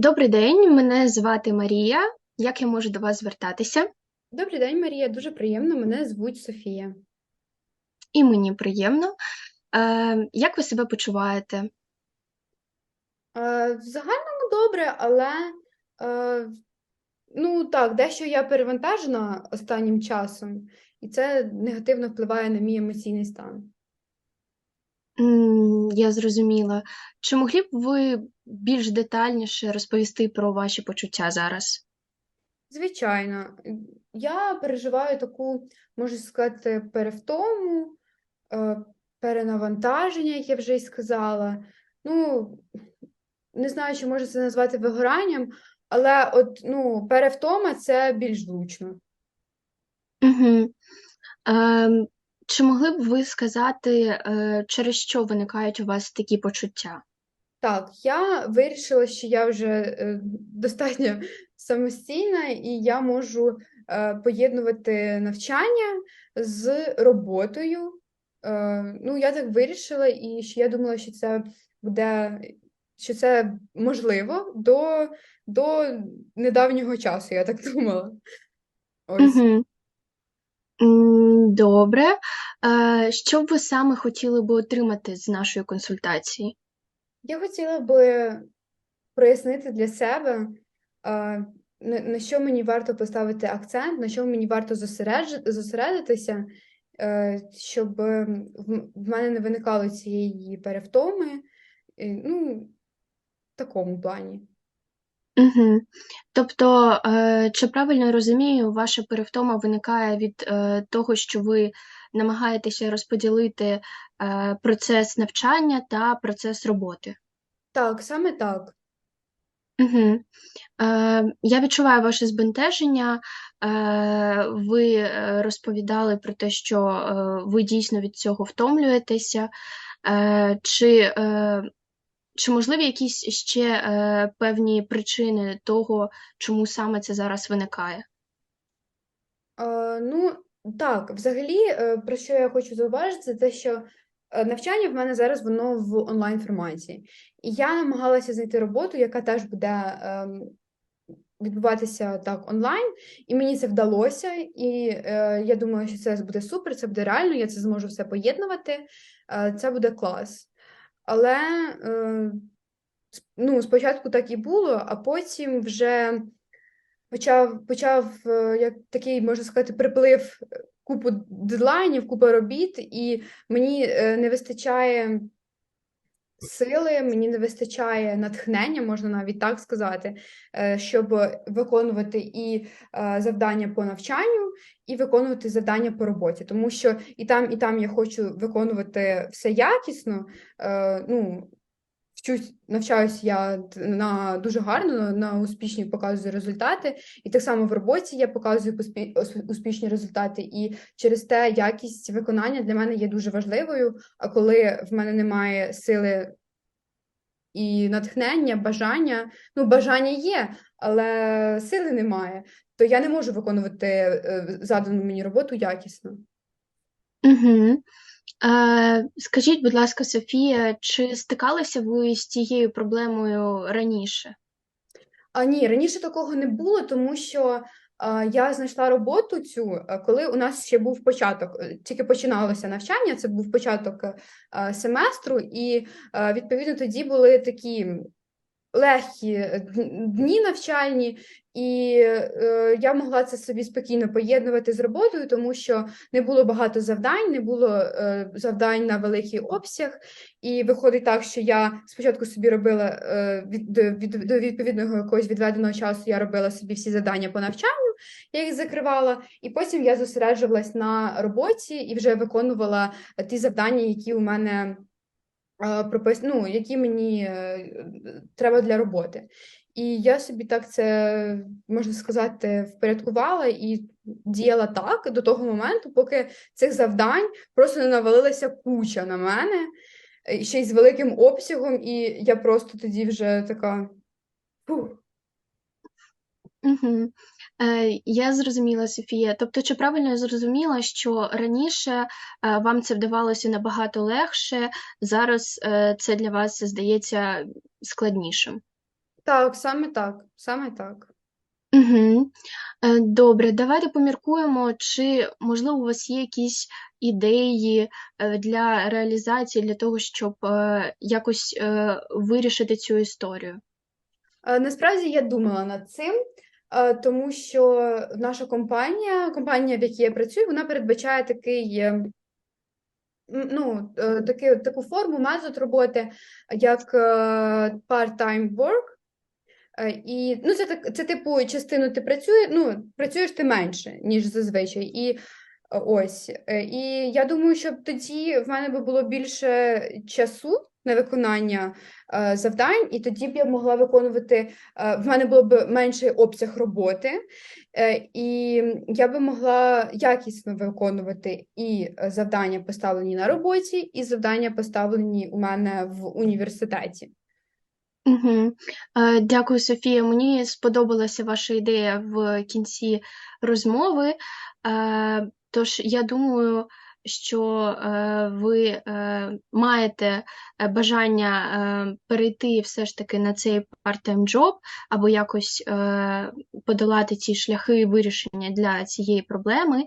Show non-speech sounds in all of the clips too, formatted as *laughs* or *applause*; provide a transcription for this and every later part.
Добрий день, мене звати Марія. Як я можу до вас звертатися? Добрий день, Марія. Дуже приємно. Мене звуть Софія. І мені приємно. Е, як ви себе почуваєте? Е, в загальному добре, але е, ну так, дещо я перевантажена останнім часом, і це негативно впливає на мій емоційний стан. М, я зрозуміла. Чи могли б ви більш детальніше розповісти про ваші почуття зараз? Звичайно, я переживаю таку, можу сказати, перевтому, е, перенавантаження, як я вже й сказала. Ну, не знаю, чи можна це назвати вигоранням, але от, ну, перевтома це більш влучно. Угу. Е, чи могли б ви сказати, е, через що виникають у вас такі почуття? Так, я вирішила, що я вже е, достатньо самостійна, і я можу е, поєднувати навчання з роботою. Е, ну, я так вирішила, і що я думала, що це буде, що це можливо до, до недавнього часу, я так *laughs* думала. Ось. Добре. Е, що б ви саме хотіли би отримати з нашої консультації? Я хотіла би прояснити для себе, е, на, що мені варто поставити акцент, на що мені варто зосередитися, е, щоб в мене не виникало цієї перевтоми. Ну, в такому плані. Угу. Тобто, е, чи правильно розумію, ваша перевтома виникає від е, того, що ви намагаєтеся розподілити е, процес навчання та процес роботи? Так, саме так. Угу. Е, я відчуваю ваше збентеження. Е, ви е, розповідали про те, що е, ви дійсно від цього втомлюєтеся. Е, чи, е, чи можливі якісь ще е, певні причини того, чому саме це зараз виникає? Е, ну, так, взагалі, е, про що я хочу зауважити, це те, що е, навчання в мене зараз воно в онлайн форматі. І я намагалася знайти роботу, яка теж буде ем, відбуватися так онлайн, і мені це вдалося. І е, я думаю, що це буде супер, це буде реально, я це зможу все поєднувати, е, це буде клас. Але е, ну, спочатку так і було, а потім вже почав, почав е, як такий, можна сказати, приплив е, купу дедлайнів, купу робіт, і мені е, не вистачає сили, мені не вистачає натхнення, можна навіть так сказати, щоб виконувати і завдання по навчанню, і виконувати завдання по роботі. Тому що і там, і там я хочу виконувати все якісно. Ну, вчусь, навчаюсь я на дуже гарно, на, успішні показую результати, і так само в роботі я показую успішні результати. І через те якість виконання для мене є дуже важливою. А коли в мене немає сили і натхнення, бажання, ну бажання є, але сили немає, то я не можу виконувати е, задану мені роботу якісно. Угу. Е, скажіть, будь ласка, Софія, чи стикалися ви з цією проблемою раніше? А ні, раніше такого не було, тому що а, я знайшла роботу цю, е, коли у нас ще був початок, е, тільки починалося навчання, це був початок е, семестру, і е, відповідно тоді були такі легкі е, дні навчальні, і е, я могла це собі спокійно поєднувати з роботою, тому що не було багато завдань, не було е, завдань на великий обсяг. І виходить так, що я спочатку собі робила е, від, від, до відповідного якогось відведеного часу, я робила собі всі завдання по навчанню, я їх закривала, і потім я зосереджувалась на роботі і вже виконувала е, ті завдання, які у мене пропис... ну, які мені е, треба для роботи. І я собі так це, можна сказати, впорядкувала і діяла так до того моменту, поки цих завдань просто не навалилася куча на мене, ще й з великим обсягом, і я просто тоді вже така. Угу. Е, я зрозуміла, Софія. Тобто, чи правильно я зрозуміла, що раніше е, вам це вдавалося набагато легше, зараз е, це для вас здається складнішим? Так, саме так, саме так. Угу. Добре, давайте поміркуємо, чи, можливо, у вас є якісь ідеї е, для реалізації, для того, щоб е, якось е, вирішити цю історію. Е, Насправді я думала над цим, тому що наша компанія, компанія, в якій я працюю, вона передбачає такий, е, ну, е, таки, таку форму, метод роботи, як е, part-time work. Е, І ну, це так, це типу частину ти працює, ну, працюєш ти менше, ніж зазвичай. І е, ось. Е, І я думаю, що тоді в мене би було більше часу на виконання е, завдань, і тоді б я могла виконувати, е, в мене було б менший обсяг роботи, і я би могла якісно виконувати і завдання, поставлені на роботі, і завдання, поставлені у мене в університеті. Угу. Дякую, Софія. Мені сподобалася ваша ідея в кінці розмови. Тож я думаю, що е, ви е, маєте е, бажання перейти все ж таки на цей part-time job або якось подолати ці шляхи вирішення для цієї проблеми.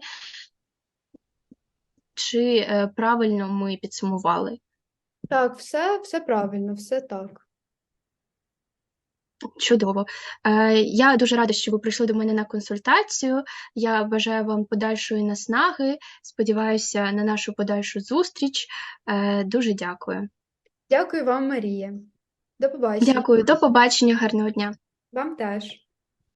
Чи правильно ми підсумували? Так, все, все правильно, все так. Чудово. Е, Я дуже рада, що ви прийшли до мене на консультацію. Я бажаю вам подальшої наснаги. Сподіваюся на нашу подальшу зустріч. Е, Дуже дякую. Дякую вам, Марія. До побачення. Дякую, до побачення, гарного дня. Вам теж.